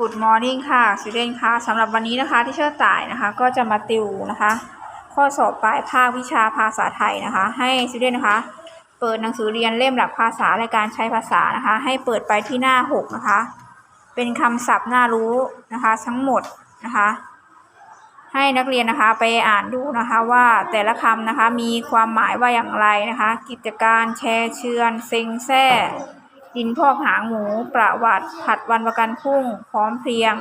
Good morning ค่ะสิเดนค่ะสำหรับวันนี้นะคะที่เชื่อต่ายนะคะ ก็จะมาติวนะคะ ข้อสอบปลายภาควิชาภาษาไทยนะคะ ให้สิเดนนะคะ เปิดหนังสือเรียนเล่มหลักภาษาและการใช้ภาษานะคะ ให้เปิดไปที่หน้า 6 นะคะ เป็นคำศัพท์น่ารู้นะคะ ทั้งหมดนะคะ ให้นักเรียนนะคะไปอ่านดูนะคะว่าแต่ละคำนะคะมีความหมายว่าอย่างไรนะคะ กิจการแชร์เชือนเซ็งแซ่ ดินพอกหางหมูประวัติผัดวันประกันพรุ่งพร้อมเพรียง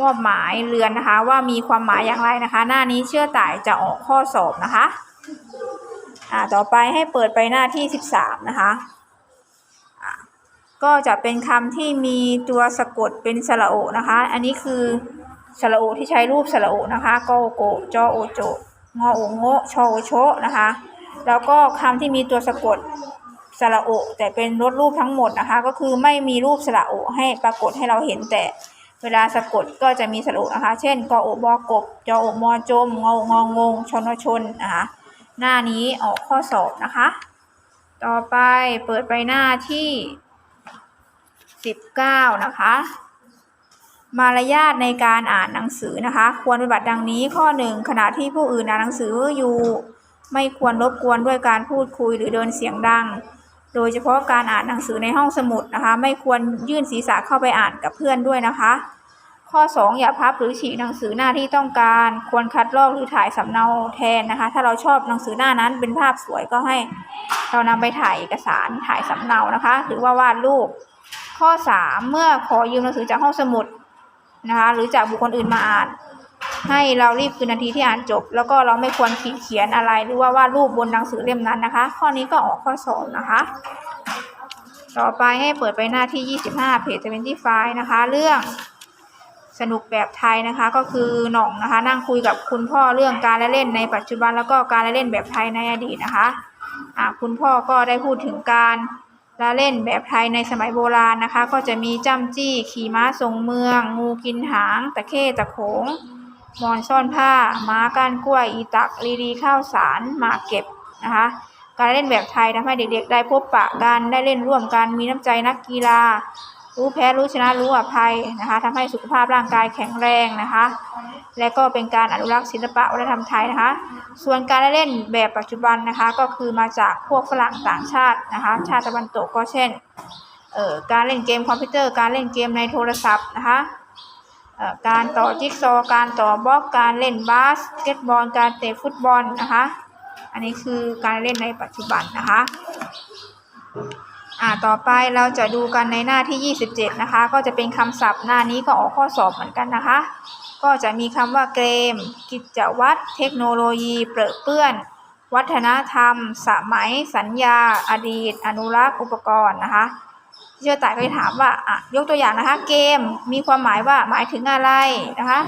มอบหมายเรือนนะคะ ว่ามีความหมายอย่างไรนะคะ หน้านี้เชื่อต่ายจะออกข้อสอบนะคะอ่าต่อไปให้เปิดไปหน้าที่ 13 นะคะอ่าก็จะเป็นคำที่มีตัวสะกดเป็นสระโอนะคะ อันนี้คือสระโอที่ใช้รูปสระโอนะคะกโอโกจอโอโจงอโอโงชอโอโชนะคะ แล้วก็คำที่มีตัวสะกด สระโอแต่เป็นลดรูปทั้งหมดนะคะ ก็คือไม่มีรูปสระโอให้ปรากฏให้เราเห็นแต่เวลาสะกดก็จะมีสระโอนะคะ เช่นกอโอบอกบจอโอมอจมงององงชนชนนะคะหน้านี้ออกข้อสอบนะคะ ต่อไปเปิดไปหน้าที่สิบเก้านะคะ มารยาทในการอ่านหนังสือนะคะ ควรปฏิบัติดังนี้ข้อหนึ่งขณะที่ผู้อื่นอ่านหนังสืออยู่ ไม่ควรรบกวนด้วยการพูดคุยหรือเดินเสียงดัง โดยเฉพาะการอ่านหนังสือในห้องสมุดนะคะ ไม่ควรยื่นศีรษะเข้าไปอ่านกับเพื่อนด้วยนะคะ ข้อ 2 อย่าพับหรือฉีกหนังสือหน้าที่ต้องการ ควรคัดลอกหรือถ่ายสำเนาแทนนะคะ ถ้าเราชอบหนังสือหน้านั้นเป็นภาพสวยก็ให้เรานำไปถ่ายเอกสารถ่ายสำเนานะคะ หรือว่าวาดรูปข้อ 3 เมื่อขอยืมหนังสือจากห้องสมุดนะคะ หรือจากบุคคลอื่นมาอ่าน ให้เรารีบคืนนาทีที่อ่านจบ แล้วก็เราไม่ควรขีดเขียนอะไรหรือว่าวาดรูปบนหนังสือเล่มนั้นนะคะ ข้อนี้ก็ออกข้อสอบนะคะ ต่อไปให้เปิดไปหน้าที่ 25เพจ25นะคะ เรื่องสนุกแบบไทยนะคะก็คือหน่องนะคะ นั่งคุยกับคุณพ่อเรื่องการละเล่นในปัจจุบันแล้วก็การละเล่นแบบไทยในอดีตนะคะคุณพ่อก็ได้พูดถึงการละเล่นแบบไทยในสมัยโบราณนะคะ ก็จะมีจ้ำจี้ ขี่ม้าทรงเมือง งูกินหาง ตะเข้ตะโขง มอนซ่อนผ้า ม้าก้านกล้วย อีตัก ลีดีข้าวสารหมากเก็บนะคะ การเล่นแบบไทยทำให้เด็กๆ ได้พบปะกันได้เล่นร่วมกันมีน้ำใจนักกีฬา รู้แพ้รู้ชนะรู้อภัยนะคะทำให้สุขภาพร่างกายแข็งแรงนะคะ และก็เป็นการอนุรักษ์ศิลปะวัฒนธรรมไทยนะคะ ส่วนการเล่นแบบปัจจุบันนะคะก็คือมาจากพวกฝรั่งต่างชาตินะคะ ชาติตะวันตกก็เช่นออการเล่นเกมคอมพิวเตอร์การเล่นเกมในโทรศัพท์นะคะ การต่อจิ๊กซอว์การต่อบล็อกการเล่นบาสเกตบอลการเตะฟุตบอลนะคะ อันนี้คือการเล่นในปัจจุบันนะคะอ่าต่อไปเราจะดูกันในหน้าที่ 27 นะคะ ก็จะเป็นคำศัพท์หน้านี้ก็ออกข้อสอบเหมือนกันนะคะ ก็จะมีคำว่าเกม กิจวัตร เทคโนโลยี เปรอะเปื้อน วัฒนธรรม สมัย สัญญา อดีต อนุรักษ์ อุปกรณ์นะคะ เชื่อต่ายก็จะถามว่าอะยกตัวอย่างนะคะ เกมมีความหมายว่าหมายถึงอะไรนะคะ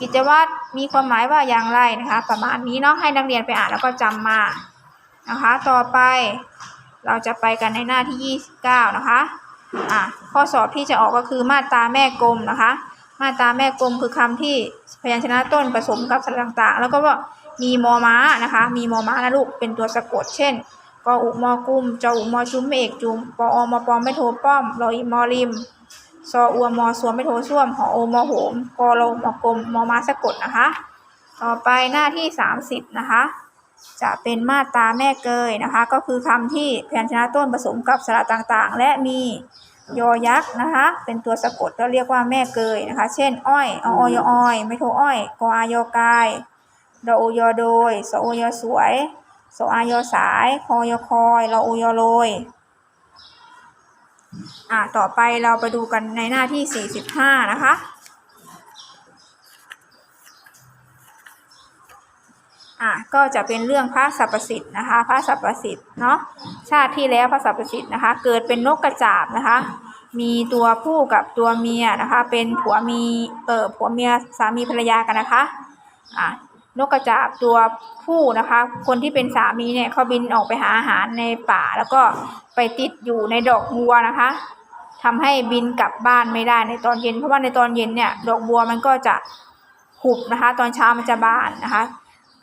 กิจวัตรมีความหมายว่าอย่างไรนะคะ ประมาณนี้เนาะให้นักเรียนไปอ่านแล้วก็จำมานะคะ ต่อไปเราจะไปกันในหน้าที่ 29 นะคะอะข้อสอบที่จะออกก็คือมาตราแม่กลมนะคะ มาตราแม่กลมคือคำที่พยัญชนะต้นผสมกับสระต่างๆ แล้วก็ว่ามีมอม้านะคะ มีมอม้านะลูกเป็นตัวสะกดเช่น กออุมอกุมจออุมอชุมเอกจุมปออมอปอไม่โทป้อมรออีมอริมซออัวมอสวมไม่โทส้วมหอโอมอโหมกอโลมอกลมมอมาสะกดนะคะ ต่อไปหน้าที่ 30 นะคะ จะเป็นมาตราแม่เกยนะคะ ก็คือคำที่พยัญชนะต้นผสมกับสระต่างๆ และมียอยักษ์นะคะ เป็นตัวสะกดเราเรียกว่าแม่เกยนะคะ เช่น อ้อยออยอ้อย ไม่โทอ้อยกออายอกายดอโอยอโดยสอโอยอสวย สออายอสาย คอยอคอยรอโยอโรยอะต่อไปเราไปดูกันในหน้าที่ 45 นะคะอะก็จะเป็นเรื่องพระสัพสิทธิ์นะคะพระสัพสิทธิ์เนาะชาติที่แล้วพระสัพสิทธิ์นะคะ เกิดเป็นนกกระจาบนะคะ มีตัวผู้กับตัวเมียนะคะ เป็นผัวมีเออผัวเมียสามีภรรยากันนะคะอะ นกกระจาบตัวผู้นะคะ คนที่เป็นสามีเนี่ยเขาบินออกไปหาอาหารในป่า แล้วก็ไปติดอยู่ในดอกบัวนะคะทำให้บินกลับบ้านไม่ได้ในตอนเย็น เพราะว่าในตอนเย็นเนี่ยดอกบัวมันก็จะหุบนะคะ ตอนเช้ามันจะบานนะคะ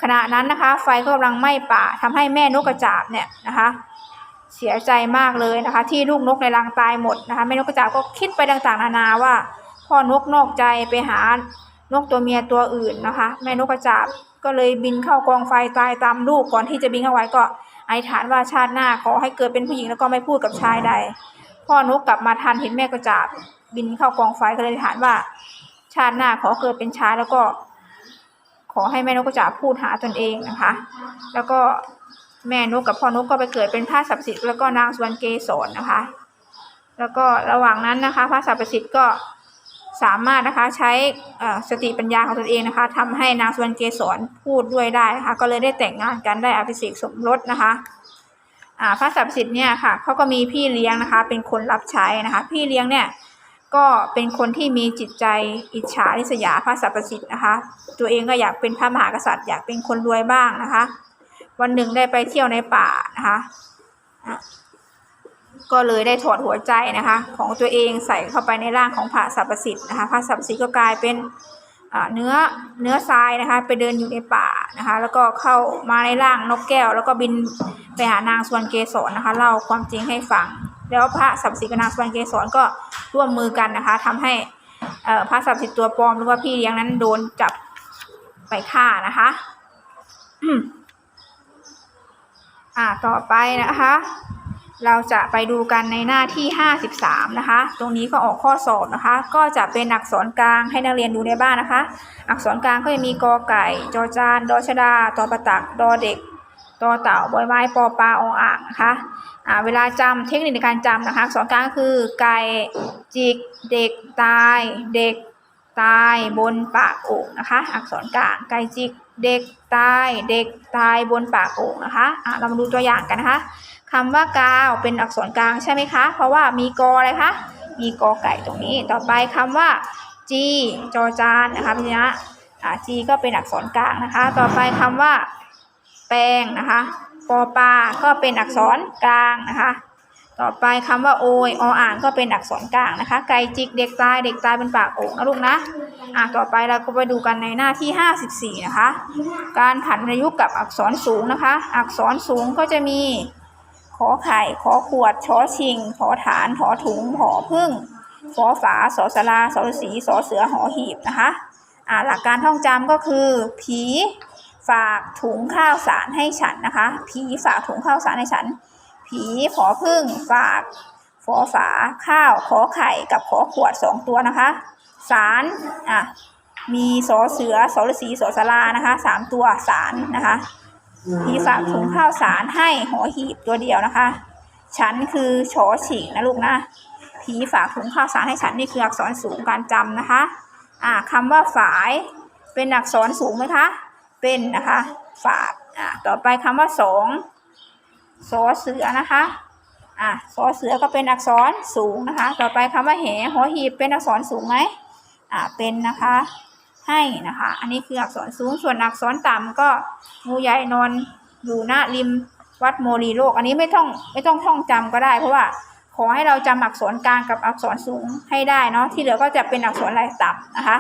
ขณะนั้นนะคะ ไฟก็กำลังไหม้ป่าทำให้แม่นกกระจาบเนี่ยนะคะ เสียใจมากเลยนะคะ ที่ลูกนกในรังตายหมดนะคะแม่นกกระจาบก็คิดไปต่างๆนานาว่าพ่อนกนอกใจไปหา นกตัวเมียตัวอื่นนะคะ แม่นกกระจาบก็เลยบินเข้ากองไฟตายตามลูกก่อนที่จะบินเข้าไว้ก็อธิฐานว่าชาติหน้าขอให้เกิดเป็นผู้หญิงแล้วก็ไม่พูดกับชายใด พ่อนกกลับมาทันเห็นแม่กระจาบบินเข้ากองไฟก็เลยอธิฐานว่า ชาติหน้าขอเกิดเป็นชายแล้วก็ ขอให้แม่นกกระจาบพูดหาตนเองนะคะ แล้วก็แม่นกกับพ่อนกก็ไปเกิดเป็นพระสัพสิทธิ์แล้วก็นางสวรรณเกศรนะคะ แล้วก็ระหว่างนั้นนะคะ พระสัพสิทธิ์ก็ สามารถนะคะใช้สติปัญญาของตนเองนะคะทำให้นางสวรรณเกศรพูดด้วยได้นะคะก็เลยได้แต่งงานกันได้อภิเษกสมรสนะคะพระสัพสิทธิ์เนี่ยค่ะเขาก็มีพี่เลี้ยงนะคะ เป็นคนรับใช้นะคะ พี่เลี้ยงเนี่ยก็เป็นคนที่มีจิตใจอิจฉาริษยาพระสัพสิทธิ์นะคะ ตัวเองก็อยากเป็นพระมหากษัตริย์ อยากเป็นคนรวยบ้างนะคะ วันหนึ่งได้ไปเที่ยวในป่านะคะ ก็เลยได้ถอดหัวใจนะคะ ของตัวเองใส่เข้าไปในร่างของพระสัพสิทธิ์นะคะพระสัพสิทธิ์ก็กลายเป็นเนื้อเนื้อทรายนะคะ ไปเดินอยู่ในป่านะคะ แล้วก็เข้ามาในร่างนกแก้ว แล้วก็บินไปหานางสวรรณเกศรนะคะเล่าความจริงให้ฟัง แล้วพระสัพสิทธิ์กับนางสวรรณเกศรก็ร่วมมือกันนะคะทำให้พระสัพสิทธิ์ตัวปลอมหรือว่าพี่เลี้ยงนั้นโดนจับไปฆ่านะคะอ่าต่อไปนะคะ เราจะไปดูกันในหน้าที่ 53 นะคะ ตรงนี้ก็ออกข้อสอบนะคะ ก็จะเป็นอักษรกลางให้นักเรียนดูในบ้านนะคะ อักษรกลางก็จะมีกอไก่ จอจานดอชดาตอประตักดอเด็กตอเต่าบอยไม้ปอปลาออ่างนะคะอ่าเวลาจำเทคนิคในการจำนะคะอักษรกลางก็คือไก่จิกเด็กตายเด็กตายบนปากโอ่งนะคะ อักษรกลางไก่จิกเด็กตายเด็กตายบนปากโอ่งนะคะอะเรามาดูตัวอย่างกันนะคะ คำว่ากาวเป็นอักษรกลางใช่ไหมคะ เพราะว่ามีกออะไรคะ มีกอไก่ตรงนี้ ต่อไปคำว่าจีจอจานนะคะพี่นะอ่าจีก็เป็นอักษรกลางนะคะ ต่อไปคำว่า แปลงนะคะปอปลาก็เป็นอักษรกลางนะคะ ต่อไปคำว่าโอยออ่างก็เป็นอักษรกลางนะคะ ไก่จิกเด็กตายเด็กตายเป็นปากโอ่งนะลูกนะ อะต่อไปเราก็ไปดูกันในหน้าที่ 54 นะคะ การผันวรรยุกต์กับอักษรสูงนะคะ อักษรสูงก็จะมี ขอไข่ ขอขวด ชอชิง ขอฐานถอถุงหอพึ่งฟอฝา สอสลา สอฤาษีสอเสือ หอหีบนะคะอ่าหลักการท่องจำก็คือ ผีฝากถุงข้าวสารให้ฉันนะคะ ผีฝากถุงข้าวสารให้ฉัน ผีขอพึ่งฝากฟอฝาข้าวขอไข่กับขอขวดสองตัวนะคะ สารอะมีสอเสือ สอฤาษีสอสลานะคะสามตัวสารนะคะ ผีฝากถุงข้าวสารให้หอหีบตัวเดียวนะคะ ฉันคือชอฉิงนะลูกนะผีฝากถุงข้าวสารให้ฉันนี่คืออักษรสูงการจำนะคะ อ่าคำว่าฝายเป็นอักษรสูงไหมคะ เป็นนะคะ ฝากอ่าต่อไปคำว่าสองสอเสือนะคะอะสอเสือก็เป็นอักษรสูงนะคะ ต่อไปคำว่าแหหอหีบเป็นอักษรสูงไหมอ่าเป็นนะคะ ให้นะคะ อันนี้คืออักษรสูงส่วนอักษรต่ำก็งูใหญ่นอนอยู่หน้าริมวัดโมลีโลก อันนี้ไม่ต้องไม่ต้องท่องจำก็ได้ เพราะว่าขอให้เราจำอักษรกลางกับอักษรสูงให้ได้เนาะที่เหลือก็จะเป็นอักษรลายต่ำนะคะ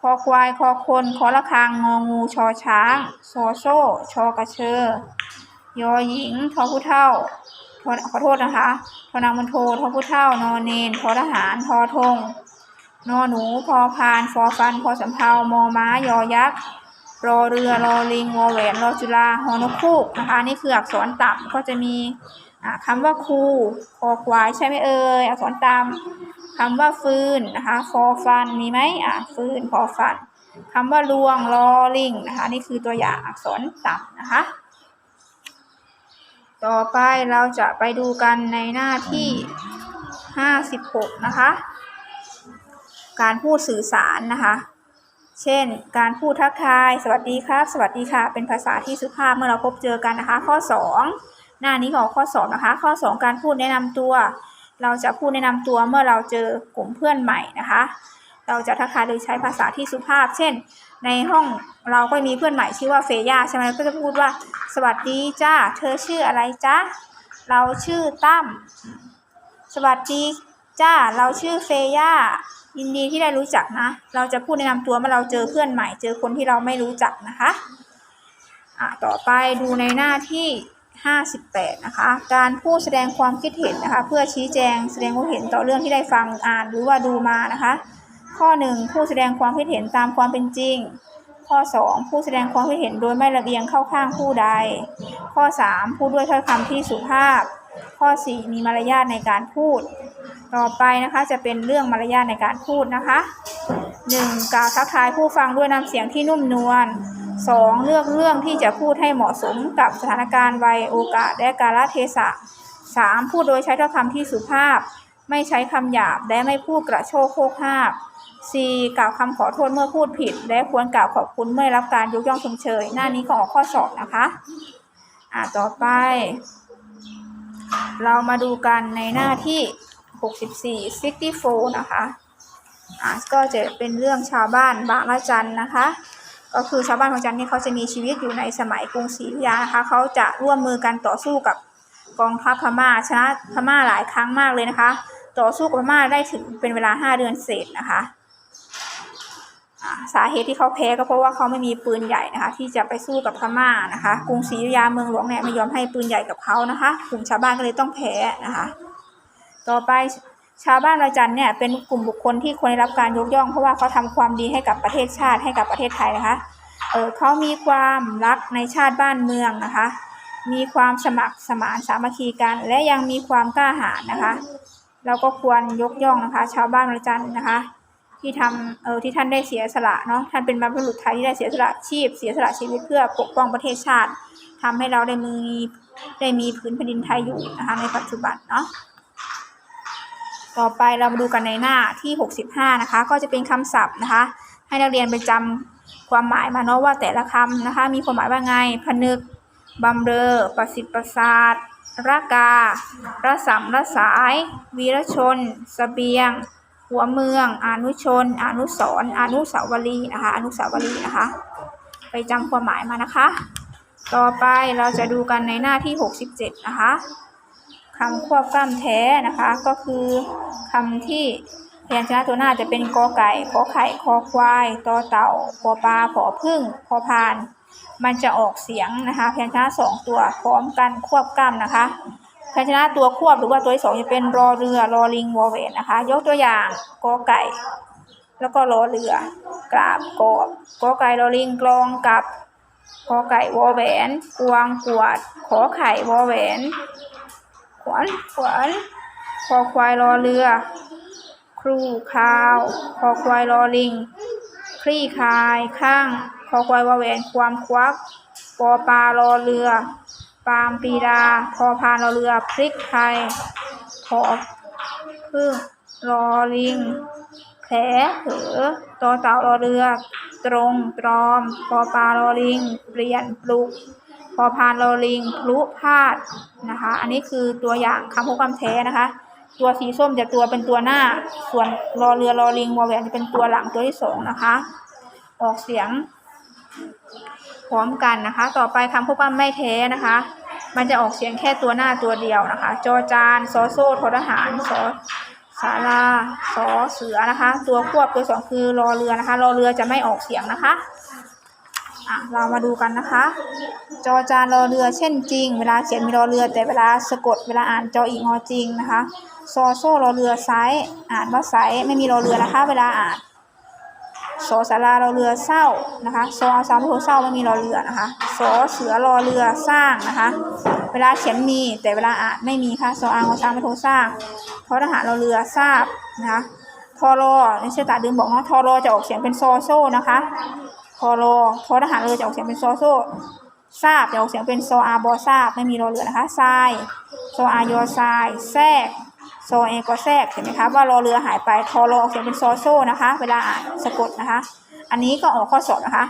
คอควายคอคนคอละคางงองูชอช้างโซโซชอกระเชอยอหญิงทอผู้เท่าขอโทษนะคะทอนางมันโททอผู้เท่านอนเนนทอทหารทอธง นอหนูพอพานฟอฟันพอสำเภามอม้ายอยักษ์รอเรือรอลิงวอแหวนรอจุฬาฮอนกคูกนะคะนี่คืออักษรต่ำก็จะมีอ่าคำว่าคูคอควายใช่ไหมเอ่ยอักษรต่ำคำว่าฟืนนะคะฟอฟันมีไหมอ่าฟืนฟอฟันคำว่าลวงรอลิงนะคะนี่คือตัวอย่างอักษรต่ำนะคะ ต่อไปเราจะไปดูกันในหน้าที่ 56 นะคะ การพูดสื่อสารนะคะ เช่น การพูดทักทาย สวัสดีครับ สวัสดีค่ะ เป็นภาษาที่สุภาพเมื่อเราพบเจอกันนะคะ ข้อ 2 หน้านี้ก็ออกข้อ 2 นะคะ ข้อ 2 การพูดแนะนำตัว เราจะพูดแนะนำตัวเมื่อเราเจอกลุ่มเพื่อนใหม่นะคะ เราจะทักทายโดยใช้ภาษาที่สุภาพ เช่น ในห้องเราก็มีเพื่อนใหม่ชื่อว่าเฟย่าใช่ไหมก็จะพูดว่า สวัสดีจ้า เธอชื่ออะไรจ๊ะเราชื่อตั้มสวัสดีจ้า เราชื่อเฟย่า ยินดีที่ได้รู้จักนะ เราจะพูดแนะนำตัวเมื่อเราเจอเพื่อนใหม่ เจอคนที่เราไม่รู้จักนะคะอะต่อไปดูในหน้าที่ 58 นะคะ การพูดแสดงความคิดเห็นนะคะ เพื่อชี้แจงแสดงความเห็นต่อเรื่องที่ได้ฟังอ่านหรือว่าดูมานะคะ ข้อ 1 ผู้แสดงความคิดเห็นตามความเป็นจริง ข้อ 2 ผู้แสดงความคิดเห็นโดยไม่ระเบียงเข้าข้างผู้ใด ข้อ3พูดด้วยถ้อยคำที่สุภาพ ข้อ 4 มีมารยาทในการพูด ต่อไปนะคะจะเป็นเรื่องมารยาทในการพูดนะคะ 1. กล่าวทักทายผู้ฟังด้วยน้ำเสียงที่นุ่มนวล 2. เลือกเรื่องที่จะพูดให้เหมาะสมกับสถานการณ์วัยโอกาสและกาลเทศะ 3. พูดโดยใช้ถ้อยคำที่สุภาพ ไม่ใช้คำหยาบและไม่พูดกระโชกโคกฮาก 4. กล่าวคำขอโทษเมื่อพูดผิด และควรกล่าวขอบคุณเมื่อรับการยกย่องชมเชย หน้านี้ก็ออกข้อสอบนะคะ อ่าต่อไป เรามาดูกันในหน้าที่ 64 64 นะคะอ่าก็จะเป็นเรื่องชาวบ้านบางละจันนะคะ ก็คือชาวบ้านบางจันนี่เขาจะมีชีวิตอยู่ในสมัยกรุงศรีอยุธยานะคะเขาจะร่วมมือกันต่อสู้กับกองทัพพม่าชนะพม่าหลายครั้งมากเลยนะคะ ต่อสู้กับพม่าได้ถึงเป็นเวลา 5 เดือนเศษนะคะ สาเหตุที่เขาแพ้ก็เพราะว่าเขาไม่มีปืนใหญ่นะคะ ที่จะไปสู้กับพม่านะคะ กรุงศรีอยุธยาเมืองหลวงเนี่ยไม่ยอมให้ปืนใหญ่กับเขานะคะ กลุ่มชาวบ้านก็เลยต้องแพ้นะคะ ต่อไปชาวบ้านระจันเนี่ยเป็นกลุ่มบุคคลที่ควรได้รับการยกย่อง เพราะว่าเขาทำความดีให้กับประเทศชาติให้กับประเทศไทยนะคะเออเขามีความรักในชาติบ้านเมืองนะคะ มีความสมัครสมานสามัคคีกัน และยังมีความกล้าหาญนะคะ เราก็ควรยกย่องนะคะ ชาวบ้านระจันนะคะ ที่ทำเออที่ท่านได้เสียสละเนาะท่านเป็นบรรพบุรุษไทยที่ได้เสียสละชีพ เสียสละชีวิตเพื่อปกป้องประเทศชาติทำให้เราได้มีได้มีพื้นแผ่นดินไทยอยู่นะคะในปัจจุบันเนาะต่อไปเรามาดูกันในหน้าที่ 65 นะคะ ก็จะเป็นคำศัพท์นะคะ ให้นักเรียนไปจำความหมายมาเนาะว่าแต่ละคำนะคะ มีความหมายว่าไงผนึกบำเรอ ประสิทธิ์ประสาทระการะสำระสาย วีรชนสเสบียง หัวเมืองอนุชน อนุสรอนุสาวรีย์นะคะ อนุสาวรีย์นะคะ ไปจำความหมายมานะคะ ต่อไปเราจะดูกันในหน้าที่ 67 นะคะคำควบกล้ำแท้นะคะ ก็คือคำที่พยัญชนะตัวหน้าจะเป็นกอไก่ขอไข่คอควายตอเต่าปอปลาผอพึ่งพอพาน มันจะออกเสียงนะคะพยัญชนะสองตัวพร้อมกันควบกล้ำนะคะ พยัญชนะตัวควบหรือว่าตัวที่สองจะเป็นรอเรือรอลิงวอเวนนะคะ ยกตัวอย่างกอไก่ แล้วก็รอเรือกราบกอบกอไก่รอลิงกลองกับกอไก่วอแหวนกวางกวด ขอไข่วอแหวนขวานขวานคอควายรอเรือ ครูคาวคอควายรอลิง คลี่คายข้างคอควายวาแหวนความควักปอปลารอเรือ ปามปีดา พอพานรอเรือพริกไทยพอพึ่งรอลิง แผลเผลอต่อเต่ารอเรือ ตรงตรอม พอปลารอลิง เปลี่ยนปลุก พอพานรอลิงพลุพาดนะคะ อันนี้คือตัวอย่างคำพูดคำแท้นะคะ ตัวสีส้มจะตัวเป็นตัวหน้า ส่วนรอเรือรอลิงวอแหวนจะเป็นตัวหลังตัวที่สองนะคะ ออกเสียง พร้อมกันนะคะ ต่อไปคำพูดคำไม่แท้นะคะ มันจะออกเสียงแค่ตัวหน้าตัวเดียวนะคะ จอจานซอโซ่ททหารสอสาราสอเสือนะคะ ตัวควบตัวสองคือรอเรือนะคะรอเรือจะไม่ออกเสียงนะคะอะเรามาดูกันนะคะ จอจานรอเรือเช่นจริง เวลาเขียนมีรอเรือ แต่เวลาสะกดเวลาอ่านจออีงอจริงนะคะซอโซ่รอเรือไซส์อ่านว่าไซส์ไม่มีรอเรือนะคะ เวลาอ่าน สอสารารอเรือเศร้านะคะซอาสามโทเศร้าไม่มีรอเรือนะคะสอเสือรอเรือสร้างนะคะ เวลาเขียนมีแต่เวลาอ่านไม่มีค่ะซออางอช้ามโทสร้างทอทหารรอเรือทราบนะคะทอรอในเชื่อตาดืมบอกเนาะทอรอจะออกเสียงเป็นซอโซ่นะคะทอรอทอทหารเรือจะออกเสียงเป็นซอโซ่ทราบจะออกเสียงเป็นซออาบอทราบไม่มีรอเรือนะคะทรายซออายอทรายแทรก ซอเอก็แทรกเห็นไหมคะว่ารอเรือหายไปทอรอออกเสียงเป็นซอโซ่นะคะ เวลาอ่านสะกดนะคะ อันนี้ก็ออกข้อสอบนะคะ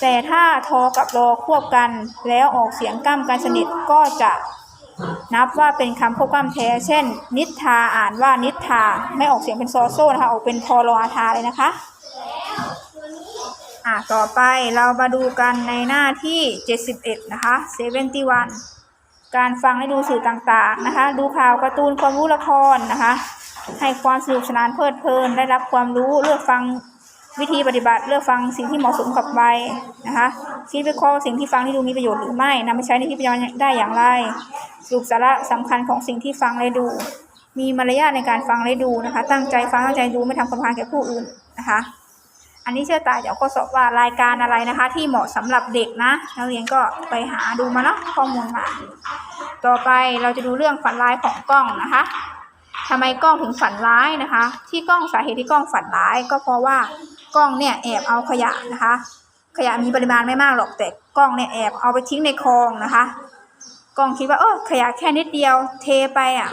แต่ถ้าทอกับรอควบกันแล้วออกเสียงก้ำกันสนิทก็จะนับว่าเป็นคำควบกล้ำแท้ เช่น นิทาอ่านว่านิทาไม่ออกเสียงเป็นซอโซ่นะคะออกเป็นทอรออาทาเลยนะคะอะต่อไปเรามาดูกันในหน้าที่ 71 นะคะ 71 การฟังและดูสื่อต่างๆนะคะ ดูข่าวการ์ตูนความรู้ละครนะคะ ให้ความสนุกสนานเพลิดเพลิน ได้รับความรู้เลือกฟังวิธีปฏิบัติเลือกฟังสิ่งที่เหมาะสมกับวัยนะคะคิดวิเคราะห์สิ่งที่ฟังที่ดูมีประโยชน์หรือไม่นำไปใช้ในที่ประโยชน์ได้อย่างไรสรุปสาระสำคัญของสิ่งที่ฟังและดู มีมารยาทในการฟังและดูนะคะ ตั้งใจฟังตั้งใจดูไม่ทำความรำคาญแก่ผู้อื่นนะคะ อันนี้เชื่อตายเดี๋ยวข้อสอบว่ารายการอะไรนะคะ ที่เหมาะสำหรับเด็กนะนักเรียนก็ไปหาดูมาเนาะข้อมูลมาต่อไปเราจะดูเรื่องฝันร้ายของกล้องนะคะทำไมกล้องถึงฝันร้ายนะคะ ที่กล้องสาเหตุที่กล้องฝันร้าย ก็เพราะว่ากล้องเนี่ยแอบเอาขยะนะคะ ขยะมีปริมาณไม่มากหรอกแต่กล้องเนี่ยแอบเอาไปทิ้งในคลองนะคะ กล้องคิดว่าเออขยะแค่นิดเดียวเทไปอะ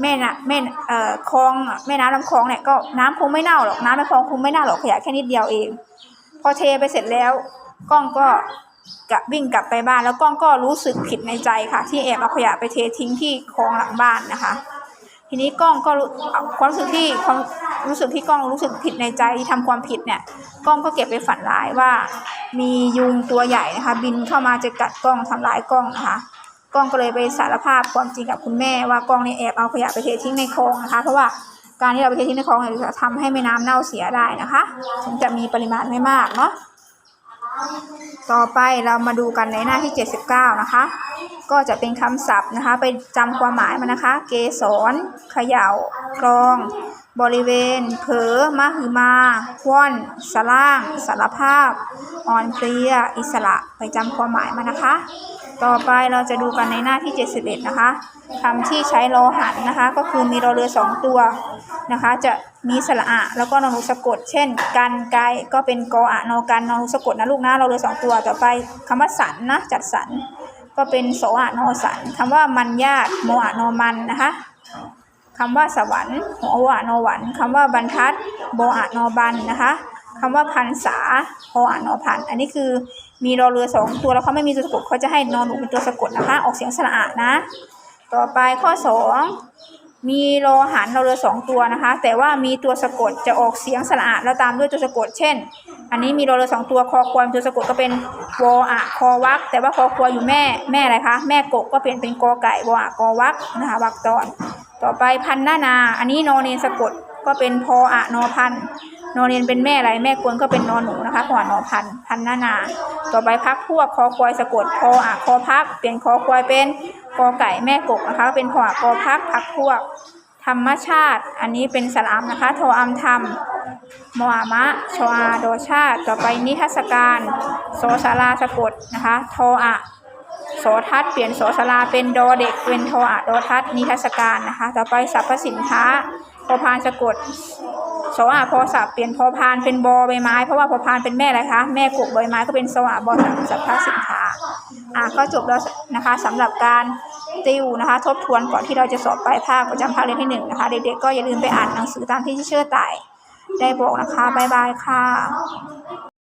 แม่น่ะแม่เอ่อคลองอะแม่น้ำลำคลองเนี่ยก็น้ำคงไม่เน่าหรอกน้ำในคลองคงไม่เน่าหรอกขยะแค่นิดเดียวเอง พอเทไปเสร็จแล้วกล้องก็กลับวิ่งกลับไปบ้านแล้วกล้องก็รู้สึกผิดในใจค่ะ ที่แอบเอาขยะไปเททิ้งที่คลองหลังบ้านนะคะ ทีนี้กล้องก็รู้ความรู้สึกที่ความรู้สึกที่กล้องรู้สึกผิดในใจที่ทำความผิดเนี่ยกล้องก็เก็บไปฝันร้ายว่า มียุงตัวใหญ่นะคะ บินเข้ามาจะกัดกล้องทำร้ายกล้องนะคะ กล้องก็เลยไปสารภาพความจริงกับคุณแม่ว่ากล้องเนี่ยแอบเอาขยะไปเททิ้งในคลองนะคะ เพราะว่าการที่เราไปเททิ้งในคลองเนี่ยจะทำให้แม่น้ำเน่าเสียได้นะคะถึงจะมีปริมาณไม่มากเนาะต่อไปเรามาดูกันในหน้าที่ 79 นะคะ ก็จะเป็นคำศัพท์นะคะ ไปจำความหมายมันนะคะ เกสรเขย่ากรอง บริเวณ เผลอมหึมาว่อนสล่าง สารภาพ อ่อนเพลีย อิสระไปจำความหมายมันะคะ ต่อไปเราจะดูกันในหน้าที่ 71 นะคะคำที่ใช้โลหันนะคะ ก็คือมีรอเรือสองตัวนะคะ จะมีสระอะแล้วก็นอนูสะกด เช่น กันไกก็เป็นกออะนอกันนอนูสะกดนะลูกนะรอเรือสองตัวต่อไปคำว่าสันนะจัดสรรก็เป็นโสอะนอสันคำว่ามันญาติโมอะนอมันนะคะ คำว่าสวรรค์โหอะนอวันคำว่าบรรทัดโบอะนอบันนะคะคำว่าพันษาโหอะนอพัน อันนี้คือมีรอเรือสองตัวแล้วเขาไม่มีตัวสะกดเขาจะให้นอนหนูเป็นตัวสะกดนะคะออกเสียงสระอะนะ ต่อไปข้อสองมีโลหันราเรือสองตัวนะคะ แต่ว่ามีตัวสะกดจะออกเสียงสระอะแล้วตามด้วยตัวสะกด เช่น อันนี้มีโลเรือสองตัวคอควายตัวสะกดก็เป็นวออะคอวักแต่ว่าคอควายอยู่แม่แม่อะไรคะแม่กบก็เปลี่ยนเป็นกอไก่วออะกอวักนะคะวักตอน ต่อไปพันหน้านา อันนี้นอเนนสะกดก็เป็นพออะนอพันนอเนนเป็นแม่อะไรแม่กวนก็เป็นนอนหนูนะคะพออะนอพันพันหน้านา ต่อไปพักพวกคอควายสะกดพออะคอพักเปลี่ยนคอควายเป็นกอไก่แม่กบนะคะ เป็นพออะกอพักพักพวก ธรรมชาติ อันนี้เป็นสระอัมนะคะโทอัมธรรมมอามะชออาโดชาติ ต่อไปนิทรรศการโสสาราสะกดนะคะโทอะ สทัศเปลี่ยนโสสาราเป็นดอเด็กเป็นทออะโดทัศนิทรรศการนะคะ ต่อไปสรรพสินค้าพอพานสะกดโสอะพอสับเปลี่ยนพอพานเป็นบอใบไม้ เพราะว่าพอพานเป็นแม่อะไรคะ แม่กบใบไม้ก็เป็นโสอะบอสัสรรพสินค้าอะก็จบแล้วนะคะสำหรับการติวนะคะ ทบทวนก่อนที่เราจะสอบปลายภาคประจำภาคเรียนที่หนึ่งนะคะเด็กๆก็อย่าลืมไปอ่านหนังสือตามที่ที่เชื่อต่ายได้บอกนะคะบ๊ายบายค่ะ